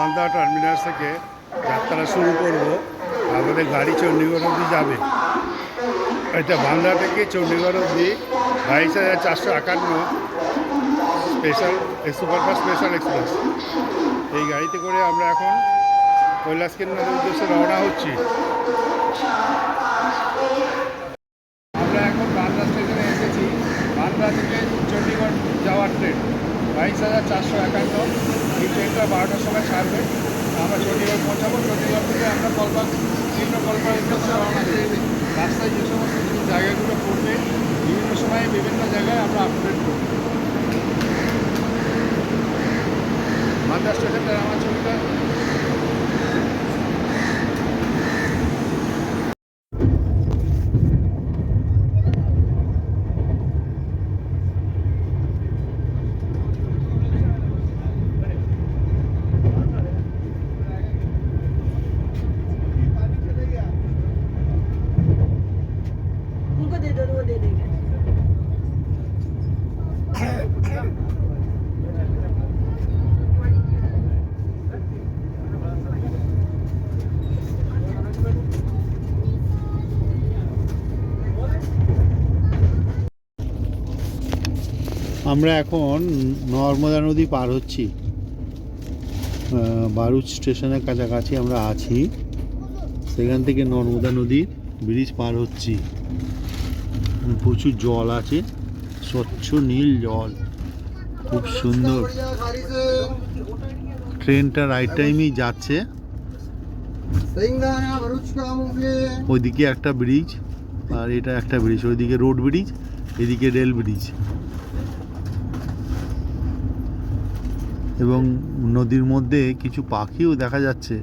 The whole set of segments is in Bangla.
বান্দা টার্মিনাস থেকে যাত্রা শুরু করব। আমাদের গাড়ি চণ্ডীগড় অবধি যাবে। এটা বান্দা থেকে চণ্ডীগড় অবধি বাইশ হাজার চারশো একান্ন স্পেশাল সুপারফাস্ট স্পেশাল এক্সপ্রেস এই গাড়িতে করে আমরা এখন কৈলাস কেন্দ্রের উদ্দেশ্যে রওনা হচ্ছি। আমরা এখন বান্দা স্টেশনে এসেছি। বান্দা থেকে চণ্ডীগড় যাওয়ার ট্রেন বাইশ হাজার চারশো একান্ন। ট্রেনটা বারোটার সময় ছাড়বে। আমরা চণ্ডীগড় পৌঁছাবো। চণ্ডীগড় থেকে আমরা কলকাতা বিভিন্ন দেবো রাস্তায় যে সমস্ত জায়গাগুলো পড়বে, বিভিন্ন সময়ে বিভিন্ন জায়গায় আমরা আপডেট করব। মাদ্রাস স্টেশনটা, আমার ছবিটা আমরা এখন নর্মদা নদী পার হচ্ছি। বারুচ স্টেশনের কাছাকাছি আমরা আছি। সেখান থেকে নর্মদা নদীর ব্রিজ পার হচ্ছি। প্রচুর জল আছে, স্বচ্ছ নীল জল। খুব সুন্দর। ট্রেনটা রাইট টাইমেই যাচ্ছে। ওইদিকে একটা ব্রিজ আর এটা একটা ব্রিজ ওইদিকে রোড ব্রিজ এদিকে রেল ব্রিজ এবং নদীর মধ্যে কিছু পাখিও দেখা যাচ্ছে।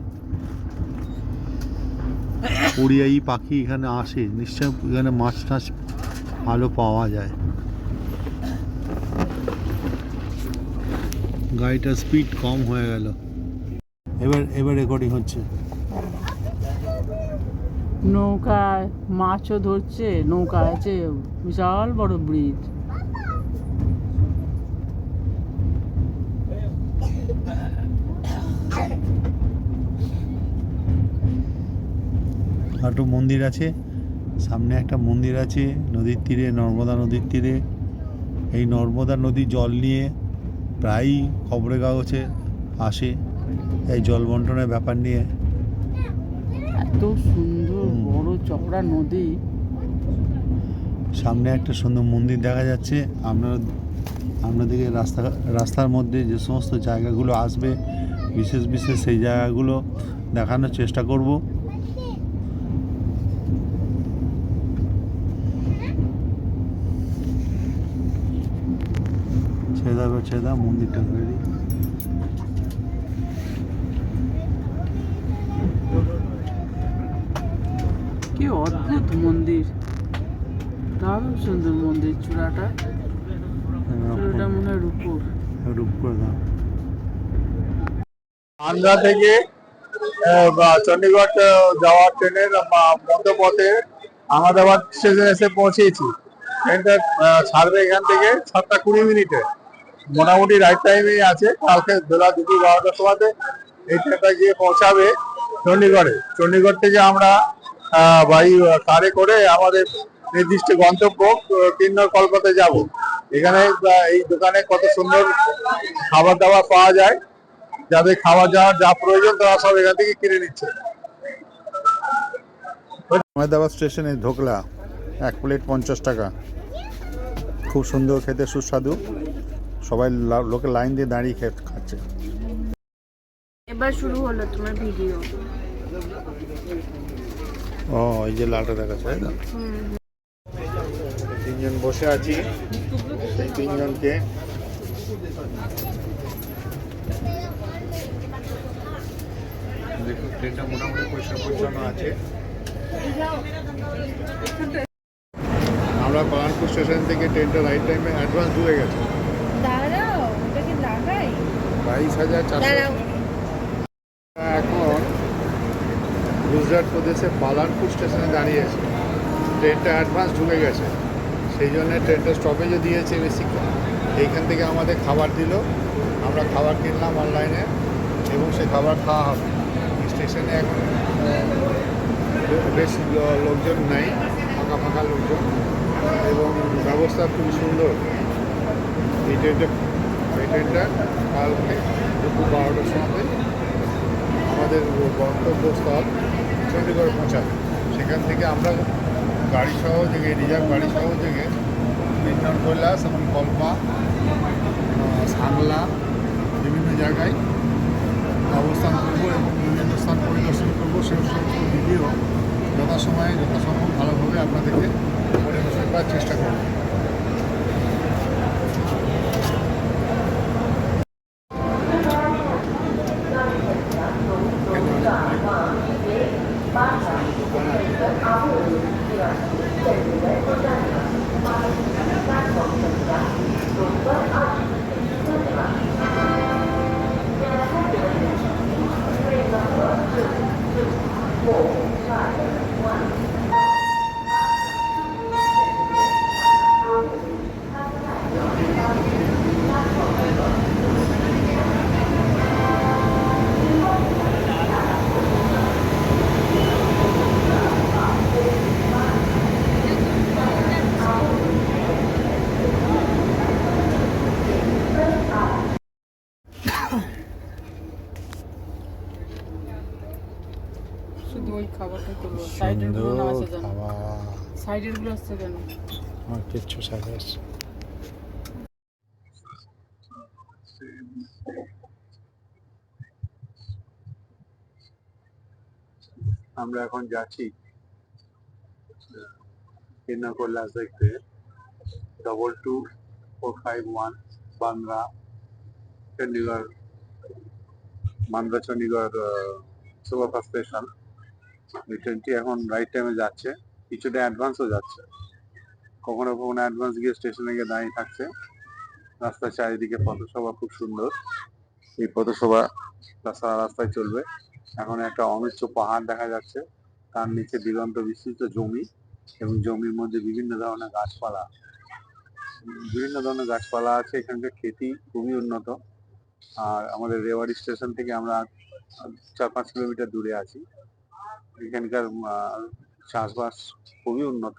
পরিযায়ী পাখি এখানে আসে নিশ্চয় এখানে মাছ টাছ ভালো পাওয়া যায়। গাড়িটার স্পিড কম হয়ে গেল। এবার এবার রেকর্ডিং হচ্ছে। নৌকায় মাছও ধরছে, নৌকা আছে, বিশাল বড় ব্রিজ একটা মন্দির আছে সামনে একটা মন্দির আছে নদীর তীরে নর্মদা নদীর তীরে। এই নর্মদা নদীর জল নিয়ে প্রায়ই খবরের কাগজে আসে এই জল বন্টনের ব্যাপার নিয়ে। এত সুন্দর বড় চওড়া নদী। সামনে একটা সুন্দর মন্দির দেখা যাচ্ছে। আপনারা আপনাদেরকে রাস্তা রাস্তার মধ্যে যে সমস্ত জায়গাগুলো আসবে বিশেষ বিশেষ সেই জায়গাগুলো দেখানোর চেষ্টা করব। ছেদা বা ছেদা মন্দিরটা তৈরি কি অদ্ভুত মন্দির। দারুণ সুন্দর মন্দির চূড়াটা। চূড়াটা মনে হয় রূপোর দাও। আন্ধ্রা থেকে বা চণ্ডীগড় যাওয়ার ট্রেনের মধ্যপথে আহমেদাবাদ স্টেশনে এসে পৌঁছেছি। ট্রেনটা ছাড়বে এখান থেকে সাতটা কুড়ি মিনিটে। মোটামুটি রাইট টাইমেই আছে। কালকে বেলা দুপুর বারোটার সময়তে এই ট্রেনটা গিয়ে পৌঁছাবে চণ্ডীগড়ে। চণ্ডীগড় থেকে আমরা বাই কারে করে আমাদের নির্দিষ্ট গন্তব্য আহ, কিন্নর কলকাতা যাব। এখানে এই দোকানে কত সুন্দর খাবার দাবার পাওয়া যায়। যাদের খাওয়া যাওয়ার যা প্রয়োজন তারা সব এখান থেকে কিনে নিচ্ছে। আহমেদাবাদ স্টেশনে ঢোকলা এক প্লেট পঞ্চাশ টাকা। খুব সুন্দর খেতে সুস্বাদু। সবাই লোকে লাইন দিয়ে দাঁড়িয়ে খেয়ে খাচ্ছে। এবার শুরু হলো তোমার ভিডিও। ও এই যে লালটা দেখাচ্ছে তাই তো তিনজন বসে আছি সেই তিনজনকে দেখুন ট্রেনটা মোটামুটি পরিষ্কার পরিচ্ছন্ন আছে। আমরা বাগানপুর স্টেশন থেকে ট্রেনটা রাইট টাইমে অ্যাডভান্স ঢুকে গেছে। বাইশ হাজার চারশো। এখন গুজরাট প্রদেশে পালানপুর স্টেশনে দাঁড়িয়েছে। ট্রেনটা অ্যাডভান্স ঢুকে গেছে। সেই জন্য ট্রেনটা স্টপেজও দিয়েছে বেশিক্ষণ এইখান থেকে আমাদের খাবার দিল। আমরা খাবার কিনলাম অনলাইনে এবং সে খাবার খাওয়া হবে। স্টেশনে এখন বেশ লোকজন নেই ফাঁকা ফাঁকা লোকজন। এবং ব্যবস্থা খুব সুন্দর। এই ট্রেনটা এই ট্রেনটা কালকে দুপুর বারোটার সময়। আমাদের গন্তব্যস্থল চণ্ডীগড় পৌঁছাবে। সেখান থেকে আমরা গাড়ি সহ থেকে, রিজার্ভ গাড়ি সহ থেকে বিজ্ঞান কৈলাস এবং কল্পা সাংলা বিভিন্ন জায়গায় অবস্থান করব এবং বিভিন্ন স্থান পরিদর্শন করব। সে সমস্ত ভিডিও যথাসময়ে, যথাসম্ভব ভালোভাবে আপনাদেরকে পরিবেশন করার চেষ্টা করব। ওই খাবারটা তুলবো সাইডেরগুলো না কেন সাইডেরগুলো আসছে কেন? আমার কিচ্ছু এখন যাচ্ছি কিন্না দেখতে। Double two four five one Bandra Chandigarh Bandra Chandigarh superfast station. এই ট্রেনটি এখন রাইট টাইমে যাচ্ছে। কিছুটা অ্যাডভান্সও যাচ্ছে। কখনো কখনো অ্যাডভান্স গিয়ে স্টেশনে গিয়ে দাঁড়িয়ে থাকছে। রাস্তার চারিদিকে পথসভা খুব সুন্দর। এই পথসভা রাস্তা রাস্তায় চলবে। এখন একটা অমিশ্র পাহাড় দেখা যাচ্ছে। তার নিচে দিগন্ত বিস্তৃত জমি এবং জমির মধ্যে বিভিন্ন ধরনের গাছপালা। বিভিন্ন ধরনের গাছপালা আছে। এখানকার খেতি খুবই উন্নত। আর আমাদের রেওয়াড়ি স্টেশন থেকে আমরা চার পাঁচ কিলোমিটার দূরে আছি। এখানকার চাষবাস খুবই উন্নত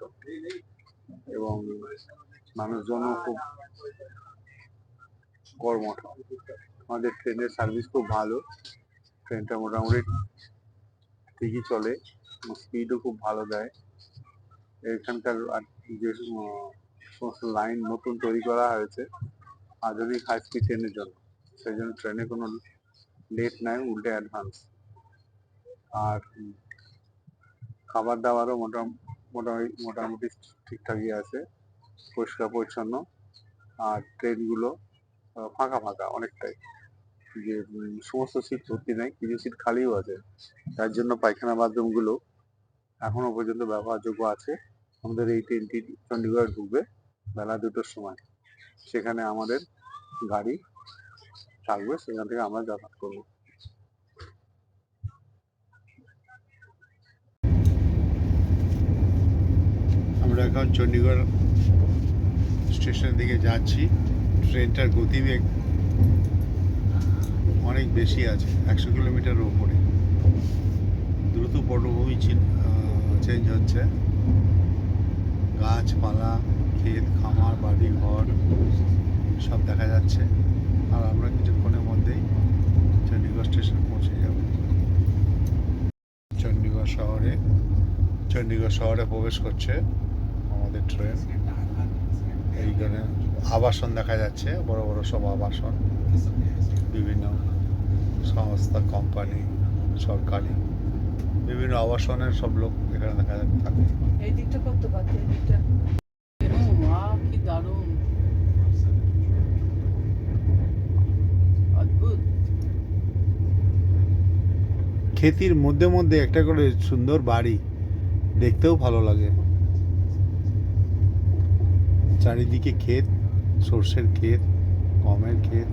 এবং মানুষজনও খুব কর্মঠ। আমাদের ট্রেনের সার্ভিস খুব ভালো। ট্রেনটা মোটামুটি ঠিকই চলে স্পিডও খুব ভালো দেয়। এখানকার যে সমস্ত লাইন নতুন তৈরি করা হয়েছে আধুনিক হাই স্পিড ট্রেনের জন্য। সেই জন্য ট্রেনে কোনো লেট নাই, উল্টে অ্যাডভান্স আর খাবার দাবারও মোটামুটি মোটামুটি ঠিকঠাকই আছে। পরিষ্কার পরিচ্ছন্ন আর ট্রেনগুলো ফাঁকা ফাঁকা অনেকটাই। যে সমস্ত সিট ভর্তি নেই, কিছু সিট খালিও আছে। তার জন্য পায়খানা বাথরুমগুলো এখনও পর্যন্ত ব্যবহারযোগ্য আছে। আমাদের এই ট্রেনটি চণ্ডীগড় ঢুকবে বেলা দুটোর সময়। সেখানে আমাদের গাড়ি থাকবে, সেখান থেকে আমরা যাতায়াত করব। আমরা এখন চণ্ডীগড় স্টেশনের দিকে যাচ্ছি। ট্রেনটার গতিবেগ অনেক বেশি আছে, একশো কিলোমিটারের ওপরে। দ্রুত পটভূমি চেঞ্জ হচ্ছে। গাছপালা, ক্ষেত, খামার বাড়ি ঘর সব দেখা যাচ্ছে। আর আমরা কিছুক্ষণের মধ্যেই চণ্ডীগড় স্টেশন পৌঁছে যাব। চণ্ডীগড় শহরে চণ্ডীগড় শহরে প্রবেশ করছে। আমাদের ট্রেন। এইখানে আবাসন দেখা যাচ্ছে বড় বড় সব আবাসন। বিভিন্ন সংস্থা কোম্পানি সরকারি বিভিন্ন আবাসনের সব লোক এখানে দেখা যাচ্ছে থাকে। এই দিকটা করতে পারতে এই দিকটা? কি দারুণ। অদ্ভুত। ক্ষেতির মধ্যে মধ্যে একটা করে সুন্দর বাড়ি দেখতেও ভালো লাগে। চারিদিকে ক্ষেত, সর্ষের ক্ষেত, গমের ক্ষেত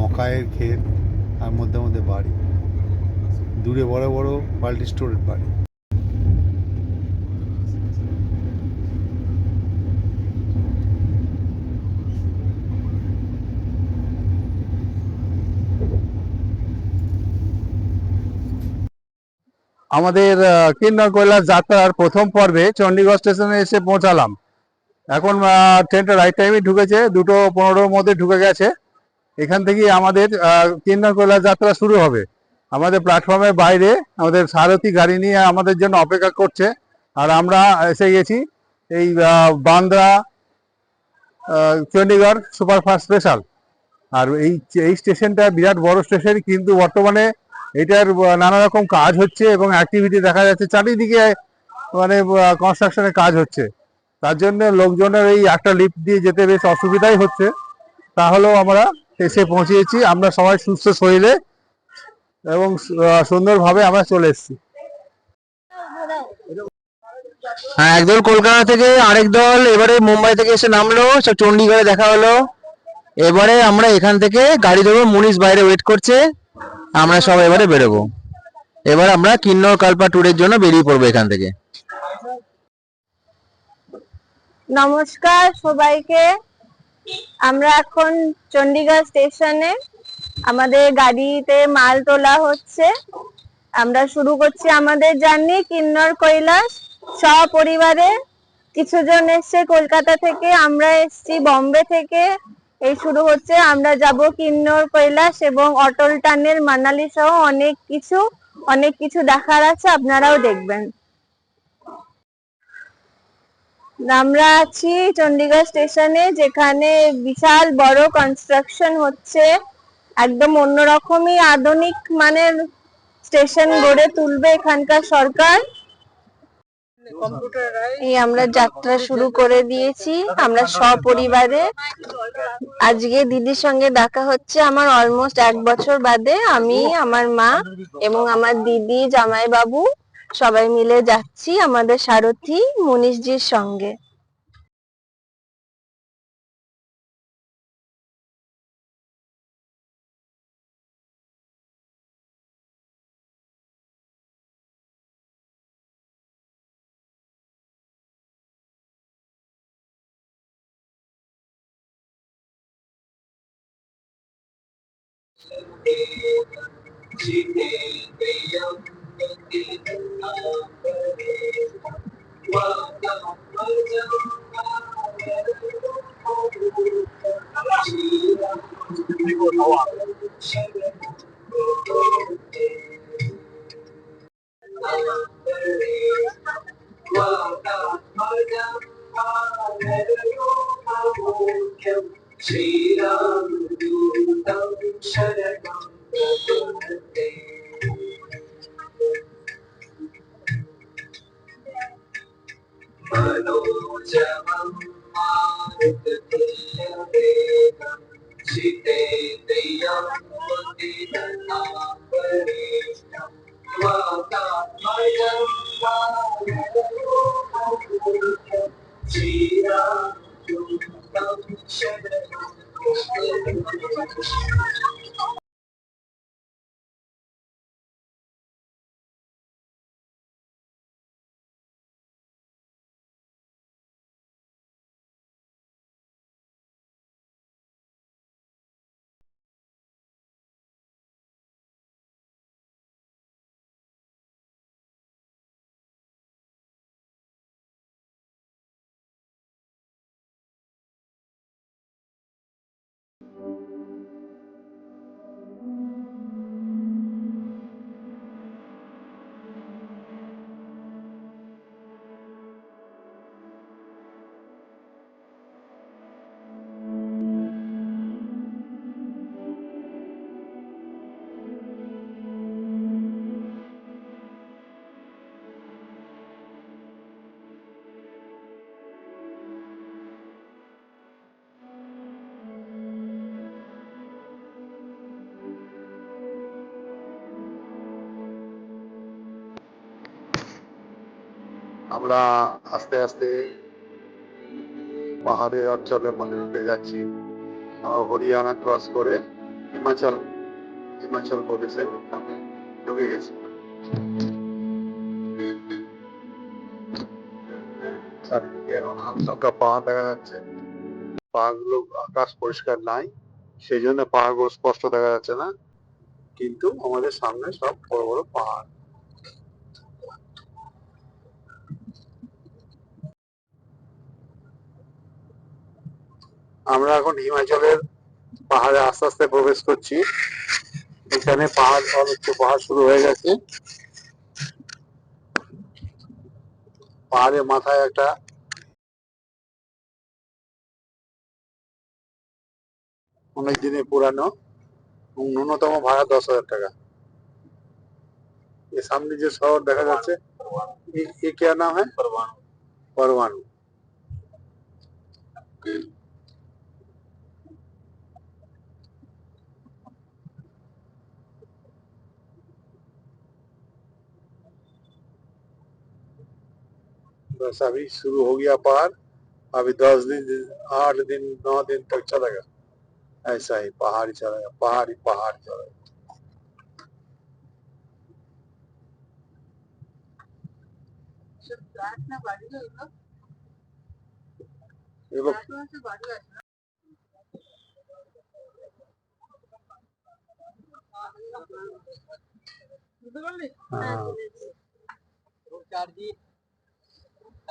মকায়ের ক্ষেত, আর মধ্যে মধ্যে বাড়ি। দূরে বড় বড় বাল্টি স্টোরেড বাড়ি। আমাদের কিন্নর কৈলাস যাত্রার প্রথম পর্বে চণ্ডীগড় স্টেশনে এসে পৌঁছালাম। এখন ট্রেনটা রাইট টাইমে ঢুকেছে, দুটো পনেরোর মধ্যে ঢুকে গেছে। এখান থেকেই আমাদের কৈলাস যাত্রা শুরু হবে। আমাদের প্ল্যাটফর্মের বাইরে, আমাদের সারথি গাড়ি নিয়ে আমাদের জন্য অপেক্ষা করছে। আর আমরা এসে গেছি এই বান্দ্রা চণ্ডীগড় সুপারফাস্ট স্পেশাল। আর এই এই স্টেশনটা বিরাট বড় স্টেশন, কিন্তু বর্তমানে এটার নানা রকম কাজ হচ্ছে এবং অ্যাক্টিভিটি দেখা যাচ্ছে। চারিদিকে মানে কনস্ট্রাকশনের কাজ হচ্ছে। তার জন্য লোকজনের এই একটা লিফট দিয়ে যেতে বেশ অসুবিধাই হচ্ছে। তাহলেও আমরা এসে পৌঁছেছি। আমরা সবাই সুস্থ শরীরে এবং সুন্দরভাবে আমরা চলে এসেছি। হ্যাঁ একদল কলকাতা থেকে আরেক দল এবারে মুম্বাই থেকে এসে নামলো। সব চণ্ডীগড়ে দেখা হলো। এবারে আমরা এখান থেকে গাড়ি ধরবো। মুনিশ বাইরে ওয়েট করছে। আমরা সব এবারে বেরোবো। এবার আমরা কিন্নর কালপা ট্যুরের জন্য বেরিয়ে পড়ব এখান থেকে। নমস্কার সবাইকে। আমরা এখন চণ্ডীগড় স্টেশনে আমাদের গাড়িতে মাল তোলা হচ্ছে। আমরা শুরু করছি আমাদের জার্নি, কিন্নর কৈলাস সপরিবারে। কিছুজন এসছে কলকাতা থেকে, আমরা এসছি বম্বে থেকে। এই শুরু হচ্ছে, আমরা যাব কিন্নর কৈলাস এবং অটল টানের মানালি সহ অনেক কিছু অনেক কিছু দেখার আছে, আপনারাও দেখবেন। আমরা আছি চণ্ডীগড় স্টেশনে, যেখানে বিশাল বড় কনস্ট্রাকশন হচ্ছে। একদম অন্যরকমই আধুনিক মানের স্টেশন গড়ে তুলবে এখানকার সরকার। এই আমরা যাত্রা শুরু করে দিয়েছি, আমরা সপরিবারে। আজকে দিদির সঙ্গে দেখা হচ্ছে আমার অলমোস্ট এক বছর বাদে। আমি, আমার মা এবং আমার দিদি জামাই বাবু সবাই মিলে যাচ্ছি আমাদের সারথি মনীষজির সঙ্গে। Shri Ram, Ram, Sharanam, Sharanam, मनोजवं मारुतदेयवेगं जितेन्द्रियं আমরা আস্তে আস্তে পাহাড়ি অঞ্চলের মধ্যে ঢুকে যাচ্ছি। হরিয়ানা ক্রস করে হিমাচল হিমাচল প্রদেশে ঢুকে গেছি। চারদিকে হালকা পাহাড় দেখা যাচ্ছে। পাহাড়গুলো আকাশ পরিষ্কার নাই সেই জন্য পাহাড়গুলো স্পষ্ট দেখা যাচ্ছে না। কিন্তু আমাদের সামনে সব বড় বড় পাহাড়। আমরা এখন হিমাচলের পাহাড়ে আস্তে আস্তে প্রবেশ করছি এখানে পাহাড় অনেক পাহাড় শুরু হয়ে গেছে পাহাড়ের মাথায় একটা অনেক দিনের পুরানো এবং ন্যূনতম ভাড়া দশ হাজার টাকা এর সামনে যে শহর দেখা যাচ্ছে ये- ये क्या नाम है परवाणु परवाणु बस अभी शुरू हो गया पहाड़ अभी दस दिन, आठ दिन, नौ दिन तक चलेगा ऐसा ही पहाड़ ही चलेगा पहाड़ ही पहाड़ चलेगा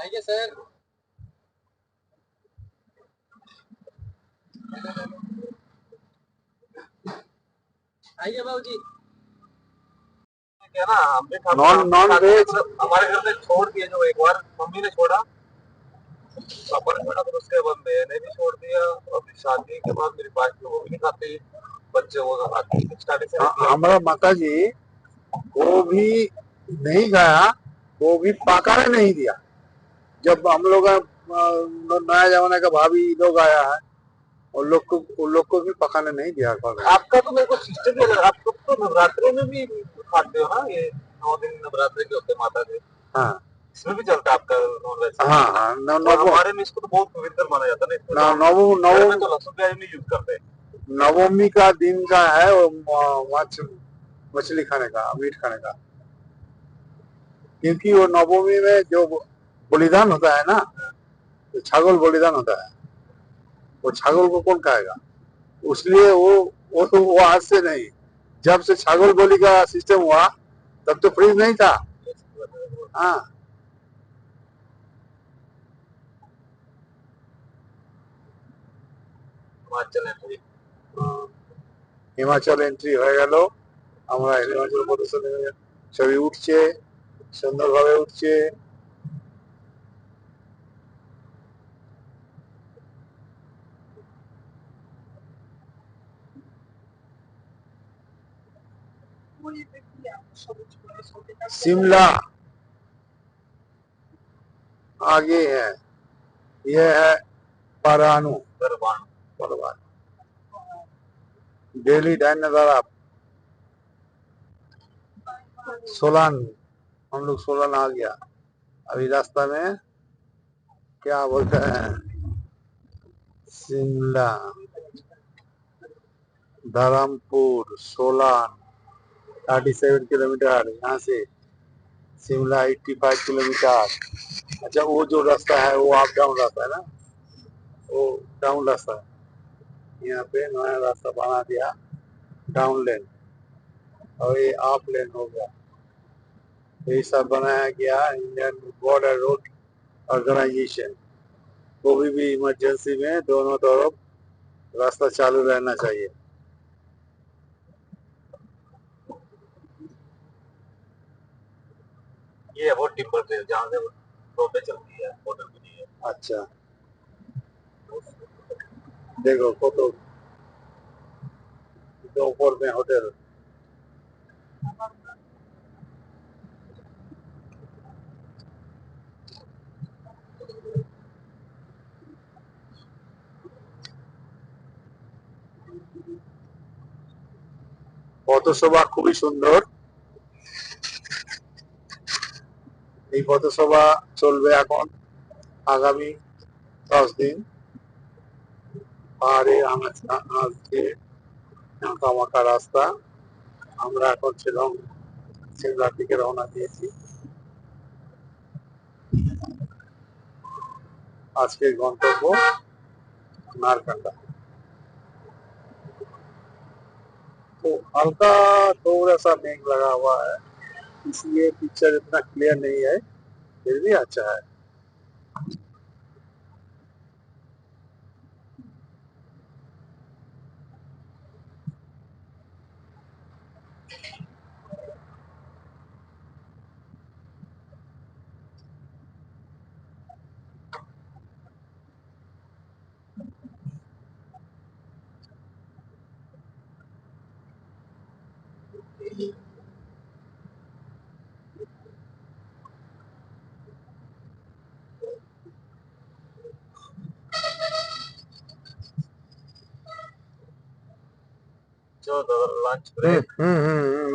लोग हाँ क्या ना हमने नॉन नॉन वेज? हमारे घर में छोड़ दिया जो एक बार मम्मी ने छोड़ा। पापा ने छोड़ा फिर उसके बाद मैंने भी छोड़ दिया। और फिर शादी के बाद मेरी बाकी वो भी नहीं खाते बच्चे वो खाते स्टार्टिंग से हमारा माता जी वो भी नहीं खाया वो भी पकाने नहीं दिया। जब हम लोग नया जमाने का भाभी लोग आया है उन लोग को उन लोग को भी पकाने नहीं दिया आपका तो मेरे को सिस्टम ही। आप तो, तो नवरात्रि में भी खाते हो ना ये नौ दिन नवरात्रि के होते माता के हाँ। इसमें भी चलता है आपका हाँ हाँ नवो हमारे में इसको तो बहुत पवित्र माना जाता है ना नवो घर में नवो तो लहसुन प्याज नहीं यूज़ करते। नवमी का दिन का है वो मछली खाने का मीट खाने का। क्योंकि वो नवमी में जो बलिदान होता है ना तो छागल बलिदान होता है वो छागल को कौन खाएगा उसलिए वो वो तो वो आज से नहीं जब से छागल बलि का सिस्टम हुआ तब तो फ्रीज नहीं था हाँ हिमाचल है तो হিমাচল এন্ট্রি হয়ে গেল আমরা হিমাচল প্রদর্শনে ছবি উঠছে সুন্দরভাবে উঠছে शिमला। आगे है। यह है परानू। परवाणु परवान। डेली डायनादारा सोलान हम लोग सोलान आ गया। अभी रास्ता में क्या बोलते हैं? Shimla. Dharampur Solan. Thirty seven kilometre यहाँ से शिमला एट्टी फाइव किलोमीटर अच्छा वो जो रास्ता है, वो अप डाउन रास्ता है ना? वो डाउन रास्ता है। यहाँ पे नया रास्ता बना दिया डाउन लेन और ये अप लेन हो गया। ये सब बनाया गया इंडियन बॉर्डर रोड ऑर्गेनाइजेशन कोई भी इमरजेंसी में दोनों तरफ़ रास्ता चालू रहना चाहिए। ये है वो टिब्बर ट्रेन जहाँ से रोडे चलती है होटल भी नहीं है अच्छा देखो फोटो तो ऊपर में होटल পথসভা খুবই সুন্দর এই পথসভা চলবে এখন আগামী দশ দিন পাহাড়ে আজকে আঁকা মাকা রাস্তা আমরা এখন ছিলাম সিমলার দিকে রওনা দিয়েছি আজকের গন্তব্য नारकंडा तो हल्का थोड़ा सा मेघ लगा हुआ है इसलिए पिक्चर इतना क्लियर नहीं है फिर भी अच्छा है। হয়েছিল দাদার লাঞ্চ ব্রেক হুম হুম হুম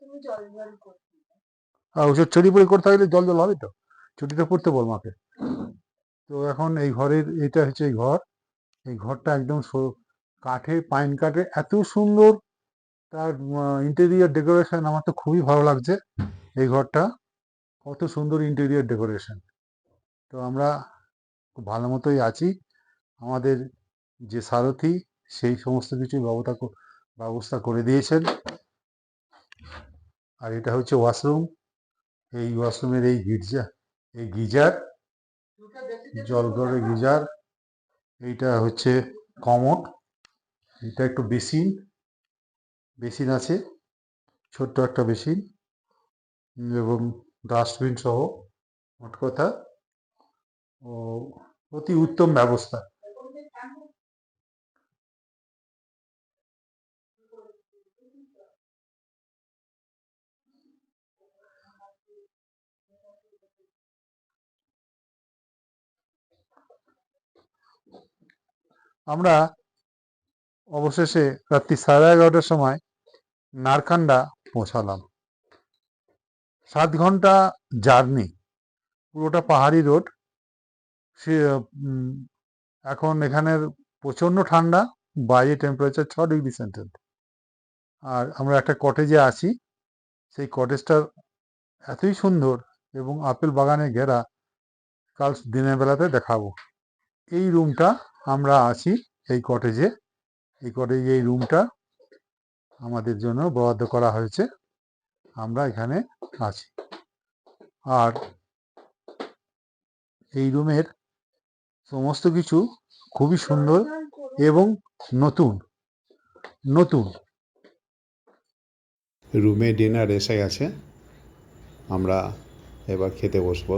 তুমি জল জল করো। ওষুধ ছড়ি পড়ি করতে থাকলে জল জল হবে তো? ছুটিটা পড়তে বল মাকে। তো এখন এই ঘরের এটা হচ্ছে এই ঘর। এই ঘরটা একদম কাঠে, পাইন কাঠে এত সুন্দর। তার ইন্টেরিয়ার ডেকোরেশন আমার তো খুবই ভালো লাগছে এই ঘরটা। কত সুন্দর ইন্টেরিয়ার ডেকোরেশন তো আমরা খুব ভালো মতোই আছি। আমাদের যে সারথি, সেই সমস্ত কিছু ব্যবস্থা ব্যবস্থা করে দিয়েছেন। আর এটা হচ্ছে ওয়াশরুম এই ওয়াশরুমের এই গির্জা, এই গিজার, জলঘরের গিজার, এইটা হচ্ছে কমোড, এটা একটু বেসিন বেসিন আছে, ছোট্ট একটা বেসিন এবং ডাস্টবিন সহ, মোট কথা, ও অতি উত্তম ব্যবস্থা। আমরা অবশেষে রাত্রি সাড়ে এগারোটার সময় নারকান্ডা পৌঁছালাম। সাত ঘণ্টা জার্নি, পুরোটা পাহাড়ি রোড। সে এখন এখানের প্রচণ্ড ঠান্ডা বাইরে টেম্পারেচার ছ ডিগ্রি সেন্টিগ্রেড আর আমরা একটা কটেজে আছি, সেই কটেজটা এতই সুন্দর এবং আপেল বাগানে ঘেরা, কাল দিনের বেলাতে দেখাবো। এই রুমটা আমরা আছি এই কটেজে এই কটেজে এই রুমটা আমাদের জন্য বরাদ্দ করা হয়েছে। আমরা এখানে আছি। আর এই রুমের সমস্ত কিছু খুবই সুন্দর এবং নতুন নতুন। রুমে ডিনার এসে গেছে। আমরা এবার খেতে বসবো।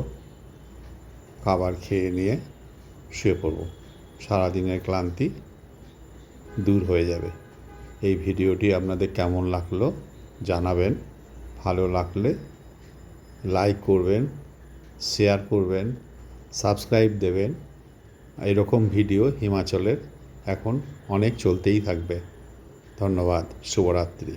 খাবার খেয়ে নিয়ে শুয়ে পড়ব। সারাদিনের ক্লান্তি দূর হয়ে যাবে। এই ভিডিওটি আপনাদের কেমন লাগল জানাবেন। ভালো লাগলে লাইক করবেন, শেয়ার করবেন, সাবস্ক্রাইব দেবেন। এরকম ভিডিও হিমাচলের এখন অনেক চলতেই থাকবে। ধন্যবাদ, শুভরাত্রি।